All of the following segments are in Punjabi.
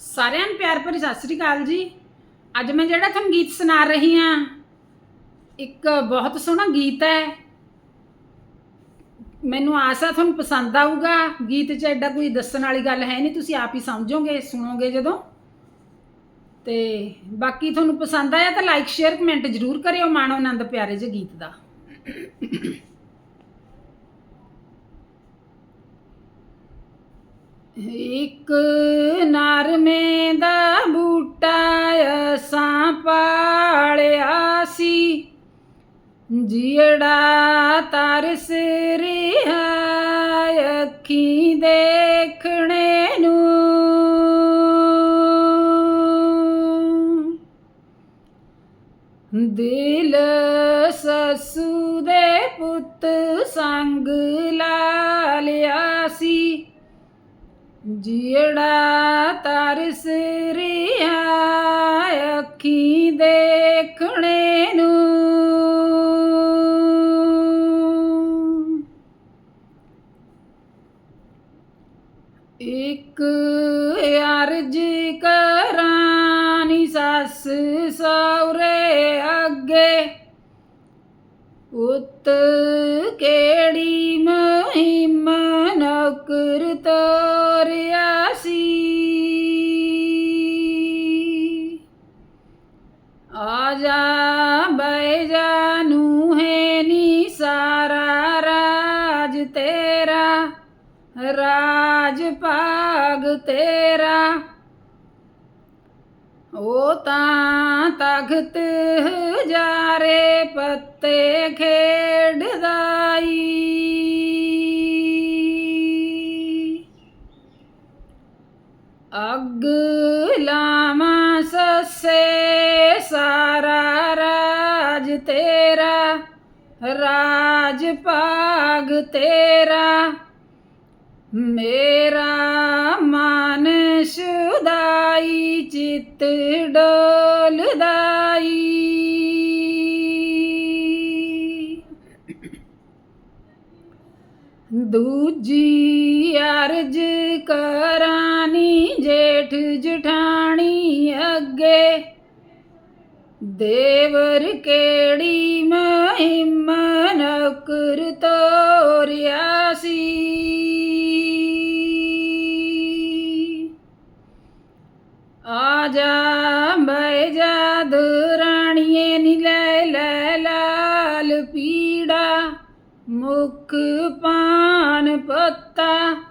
ਸਾਰਿਆਂ ਨੂੰ ਪਿਆਰ ਭਰੀ ਸਤਿ ਸ੍ਰੀ ਅਕਾਲ ਜੀ। ਅੱਜ ਮੈਂ ਜਿਹੜਾ ਤੁਹਾਨੂੰ ਗੀਤ ਸੁਣਾ ਰਹੀ ਹਾਂ, ਇੱਕ ਬਹੁਤ ਸੋਹਣਾ ਗੀਤ ਹੈ। ਮੈਨੂੰ ਆਸ ਆ ਤੁਹਾਨੂੰ ਪਸੰਦ ਆਊਗਾ। ਗੀਤ 'ਚ ਐਡਾ ਕੋਈ ਦੱਸਣ ਵਾਲੀ ਗੱਲ ਹੈ ਨਹੀਂ, ਤੁਸੀਂ ਆਪ ਹੀ ਸਮਝੋਗੇ, ਸੁਣੋਗੇ ਜਦੋਂ। ਤੇ ਬਾਕੀ ਤੁਹਾਨੂੰ ਪਸੰਦ ਆਇਆ ਤਾਂ ਲਾਈਕ ਸ਼ੇਅਰ ਕਮੈਂਟ ਜ਼ਰੂਰ ਕਰਿਓ ਮਾਣੋ ਆਨੰਦ ਪਿਆਰੇ ਜਿਹੇ ਗੀਤ ਦਾ। ਇੱਕ ਨਰਮੇ ਦਾ ਬੂਟਾ ਅਸਾਂ ਪਾਲਿਆ ਸੀ। ਜਿਹੜਾ ਤਰਸ ਰਿਹਾ ਅੱਖੀ ਦੇਖਣੇ ਨੂੰ। ਦਿਲ ਸਸੂ ਦੇ ਪੁੱਤ ਸੰਗ ਲਾ ਜਿਹੜਾ ਤਰਸ ਰਿਹਾ ਅੱਖੀ ਦੇਖਣੇ ਨੂੰ। ਇੱਕ ਅਰਜ ਕਰਾਨੀ ਸੱਸ ਸੌਰੇ ਅੱਗੇ ਪੁੱਤ ਕਿਹੜੀ ਆ ਬੈ ਜਾ ਹੈ ਨੀ ਸਾਰਾ ਰਾਜ ਤੇਰਾ, ਰਾਜ ਭਾਗ ਤੇਰਾ। ਉਹ ਤਾਂ ਤਖਤ ਹਜ਼ਾਰੇ ਪੱਤੇ ਖੇਡਦਾਈ। ਅੱਗ ਤੇਰਾ ਰਾਜ ਭਾਗ ਤੇਰਾ। ਮੇਰਾ ਮਨ ਸੁਦਾਈ ਚਿੱਤ ਡੋਲਦਾਈ। ਦੂਜੀ ਅਰਜ ਕਰਾਨੀ ਜੇਠ ਜਠਾਣੀ ਦੇਵਰ ਕਿਹੜੀ ਮਹਿਮ ਨੌਕਰ ਤੋਰਿਆ ਸੀ? ਆ ਜਾ ਬੈ ਜਾ ਦੁਰਾਣੀਏ, ਨੀ ਲੈ ਲੈ ਲਾਲ ਪੀੜਾ, ਮੁਖ ਪਾਨ ਪੱਤਾ।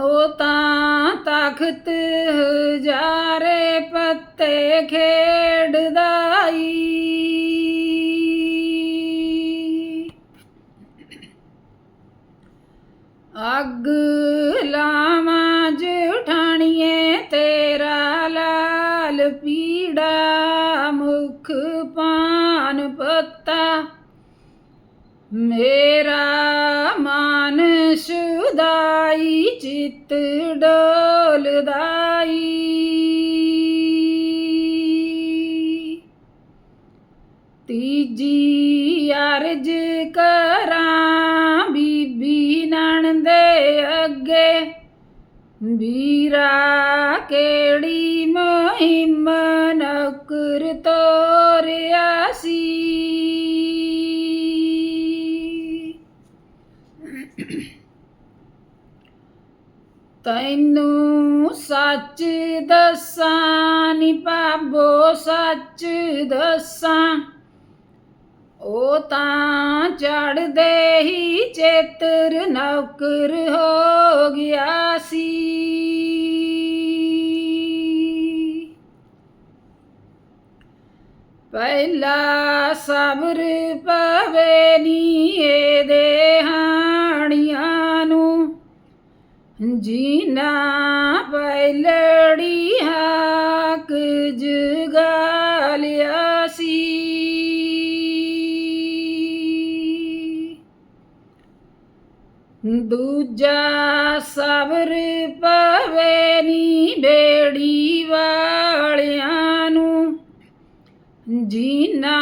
ਉਹ ਤਾਂ ਤਖਤ ਹਜ਼ਾਰੇ ਪੱਤੇ ਖੇ ਪੀੜਾ ਮੁਖ ਪਾਨ ਪੱਤਾ। ਮੇਰਾ ਮਨ ਸੁਦਾਈ ਚਿੱਤ ਡੋਲਦਾਈ ਤੀਜੀ ਅਰਜ ਕਰਾਂ ਬੀਬੀ ਨਣਦੇ ਅੱਗੇ। ਵੀਰਾ ਕਿਹੜੀ ਮਹਿਮ ਨੌਕਰ ਤੋਰਿਆ ਸੀ? ਤੈਨੂੰ ਸੱਚ ਦੱਸਾਂ ਨੀ ਪਾਬੋ ਸੱਚ ਦੱਸਾਂ। ਉਹ ਤਾਂ ਚੜਦੇ ਹੀ ਚੇਤਰ ਨੌਕਰ ਹੋ ਪਹਿਲਾ ਸਬਰ ਪਵੇ ਨੀ ਇਹਦੇ ਹਾਣੀਆਂ ਨੂੰ। ਜੀਨਾ ਪਹਿਲੜੀ ਹਾਕ ਜਗਾ ਲਿਆ ਸੀ। ਦੂਜਾ ਸਬਰ ਪਵੇ ਨੀ ਬੇੜੀ ਜੀਨਾ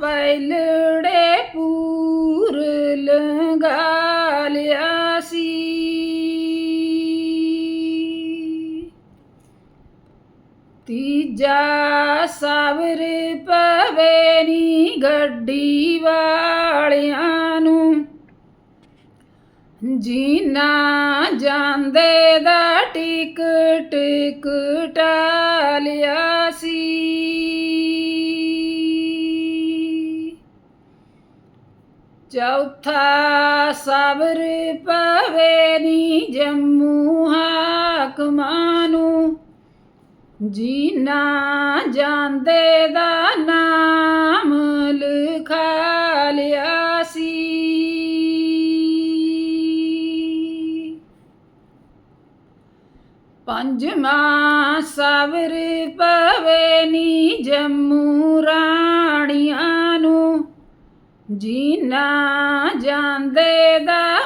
ਪਹਿਲੜੇ ਪੂਰ ਲੰਗਾ ਲਿਆ ਸੀ। ਤੀਜਾ ਸਾਵਰ ਪਵੇ ਨੀ ਗੱਡੀ ਵਾਲਿਆਂ ਨੂੰ। ਜੀਨਾ ਜਾਂਦੇ ਦਾ ਟਿਕਟ ਕਟਾਲਿਆ ਸੀ ਚੌਥਾ ਸਬਰ ਪਵੇ ਨੀ ਜੰਮੂ ਹਾਕਮਾਂ ਨੂੰ। ਜੀਨਾ ਜਾਂਦੇ ਦਾ ਨਾਮ ਲਿਖਾ ਲਿਆ ਸੀ। ਪੰਜਵਾਂ ਸਬਰ ਪਵੇ ਨੀ ਜੰਮੂ ਰਾਣੀਆਂ ਜੀਨਾ ਜਾਂਦੇ ਦਾ